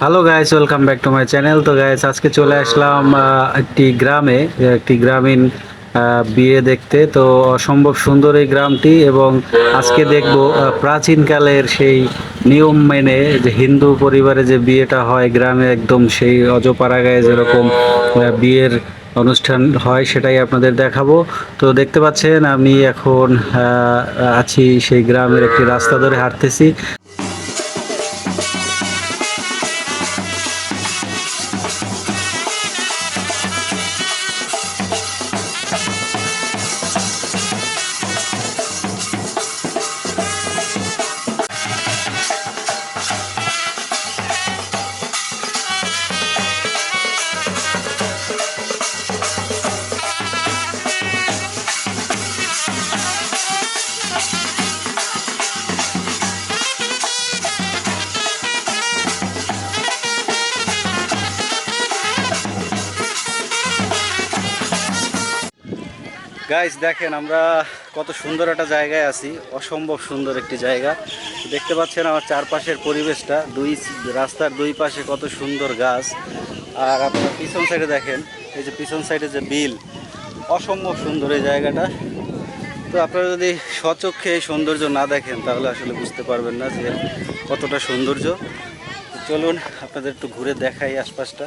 Hello guys welcome back to my channel তো guys আজকে চলে আসলাম একটি গ্রামে, একটি গ্রামীণ বিয়ে দেখতে। তো অসম্ভব সুন্দর এই গ্রামটি এবং আজকে দেখব প্রাচীনকালের সেই নিয়ম মেনে যে হিন্দু পরিবারে যে বিয়েটা হয়, গ্রামে একদম সেই অজপাড়াগায় যেরকম বিয়ের অনুষ্ঠান হয় সেটাই আপনাদের দেখাবো। তো দেখতে পাচ্ছেন, আমি এখন আছি সেই গ্রামের একটি রাস্তা ধরে হাঁটতেছি। গাইস দেখেন, আমরা কত সুন্দর একটা জায়গায় আছি। অসম্ভব সুন্দর একটি জায়গা। দেখতে পাচ্ছেন আমার চারপাশের পরিবেশটা। দুই রাস্তার দুই পাশে কত সুন্দর গাছ। আর আপনার পিছন সাইডে দেখেন, এই যে পিছন সাইডে যে বিল। অসম্ভব সুন্দর এই জায়গাটা। তো আপনারা যদি স্বচক্ষে এই সৌন্দর্য না দেখেন, তাহলে আসলে বুঝতে পারবেন না যে কতটা সৌন্দর্য। চলুন, আপনাদের একটু ঘুরে দেখাই আশপাশটা।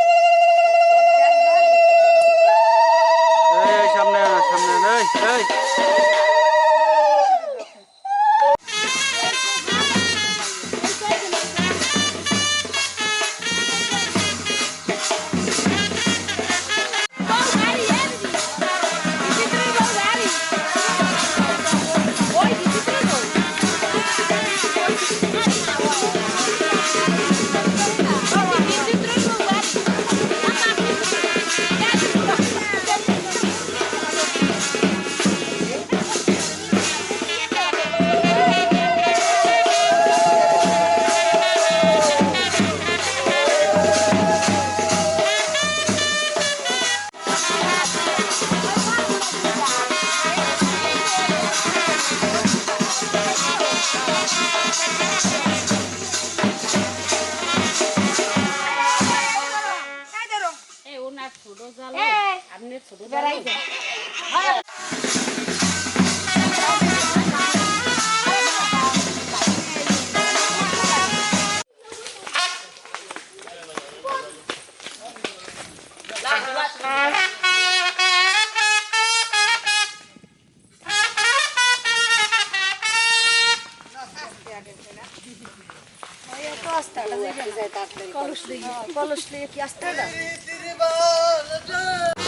ছোট জাল। আপনি ছোট বেড়াই জাল। কলস লইয়ে কলস Anladım.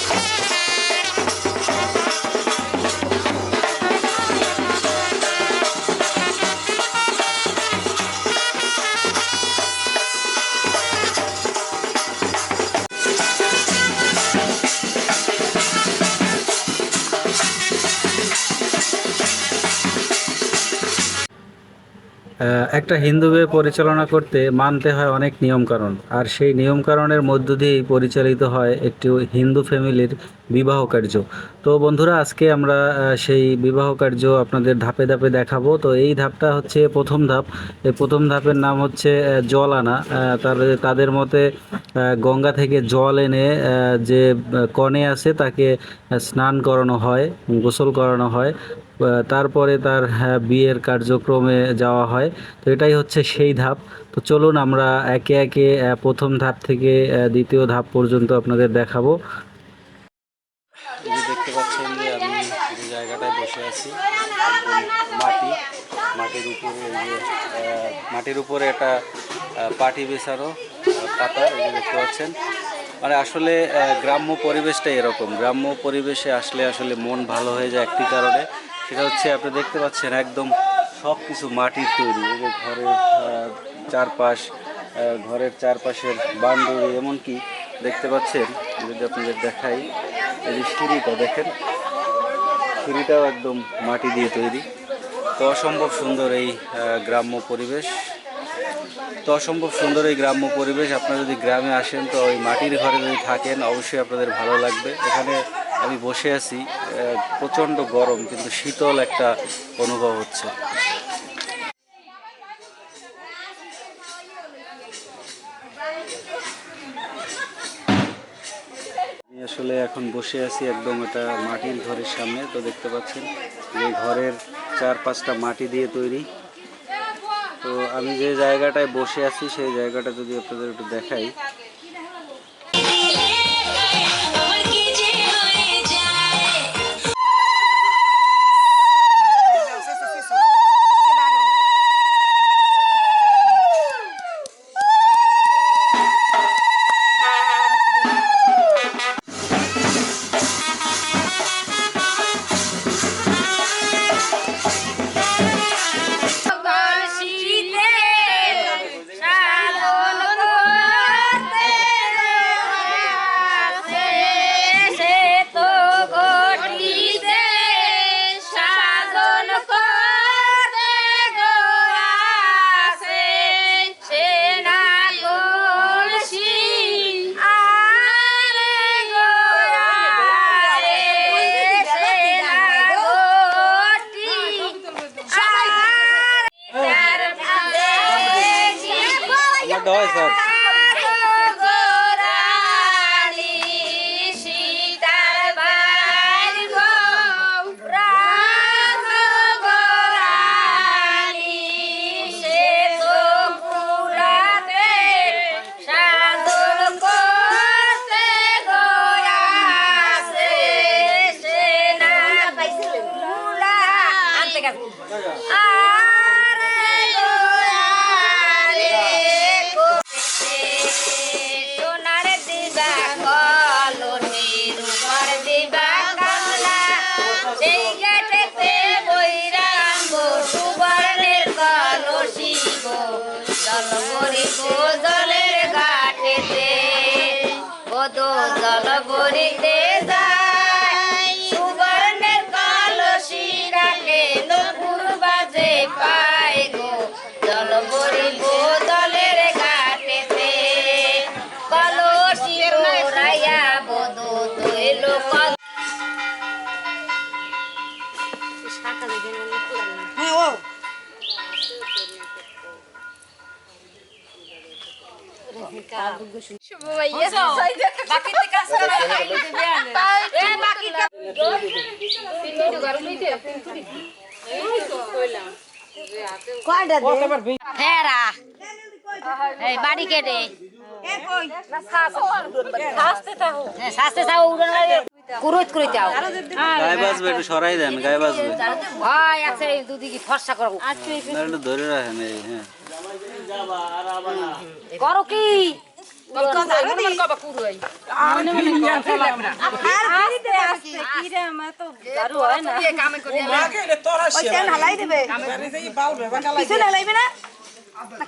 একটা হিন্দু বিয়ে পরিচালনা করতে মানতে হয় অনেক নিয়মকানুন। আর সেই নিয়মকানুনের মধ্য দিয়েই পরিচালিত হয় একটি হিন্দু ফ্যামিলির বিবাহ কার্য। তো বন্ধুরা, আজকে আমরা সেই বিবাহ কার্য আপনাদের ধাপে ধাপে দেখাবো। তো এই ধাপটা হচ্ছে প্রথম ধাপ। এই প্রথম ধাপের নাম হচ্ছে জল আনা। তার, তাদের মতে গঙ্গা থেকে জল এনে যে কনে আছে তাকে স্নান করানো হয়, গোসল করানো হয়। তারপরে তার হ্যাঁ, বিয়ের কার্যক্রমে যাওয়া হয়। তো এটাই হচ্ছে সেই ধাপ। তো চলুন আমরা একে একে প্রথম ধাপ থেকে দ্বিতীয় ধাপ পর্যন্ত আপনাদের দেখাবো। দেখতে পাচ্ছেন যে আমি যে জায়গাটায় বসে আছি মাটি মাটির উপরে মাটির উপরে একটা পাটি বেছানো পাতা যে দেখতে পাচ্ছেন। মানে আসলে গ্রাম্য পরিবেশটাই এরকম। গ্রাম্য পরিবেশে আসলে আসলে মন ভালো হয়ে যায় একটি কারণে। সেটা হচ্ছে আপনি দেখতে পাচ্ছেন একদম সব কিছু মাটির তৈরি, এই যে ঘরের চারপাশ ঘরের চারপাশের বাউন্ডারি এমনকি দেখতে পাচ্ছেন, যদি আপনাদের দেখাই, এই যে সিঁড়িটা দেখেন, সিঁড়িটাও একদম মাটি দিয়ে তৈরি। তো অসম্ভব সুন্দর এই গ্রাম্য পরিবেশ। তো অসম্ভব সুন্দর এই গ্রাম্য পরিবেশ। আপনারা যদি গ্রামে আসেন, তো ওই মাটির ঘরে যদি থাকেন, অবশ্যই আপনাদের ভালো লাগবে। এখানে আমি বসে আছি আহ, প্রচণ্ড গরম কিন্তু শীতল একটা অনুভব হচ্ছে। আমি আসলে এখন বসে আছি একদম এটা মাটির ঘরের সামনে তো দেখতে পাচ্ছেন এই ঘরের চার পাঁচটা মাটি দিয়ে তৈরি। তো আমি যে জায়গাটায় বসে আছি সেই জায়গাটা যদি আপনাদের একটু দেখাই গোয়ারে সোনার দিবা কলসির উপর দিবা কামলা। সেই গেটেতে বৈরাম সুবর্ণের কলসি গো। জল ভরিব জলের ঘাটেতে। বদো জল ভরিতে ফেরা এই বাড়ি কেটে কুরুত করে যাও গায়ে বাজবে একটু সরাই দেন গায়ে বাজবে হয় আছে দুদিকে ফর্সা করব ধরে রাখেন এই হ্যাঁ করো কি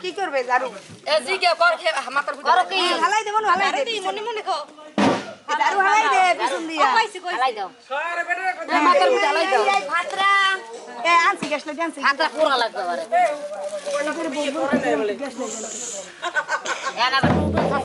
কি করবে ঝাড়ু হালাই দেবো হালাই দেবো মনে মনে খাও দারু হালাই দে বিসুন দিয়া কইছি কইছি হালাই দাও সরে বেটা কথা মাথার মুখ হালাই দাও এই ভাতরা এ আনছি গেছলে জানছি ভাতরা পুরা লাগবে আরে এ ওনা করে বলব গেছলে এনা তো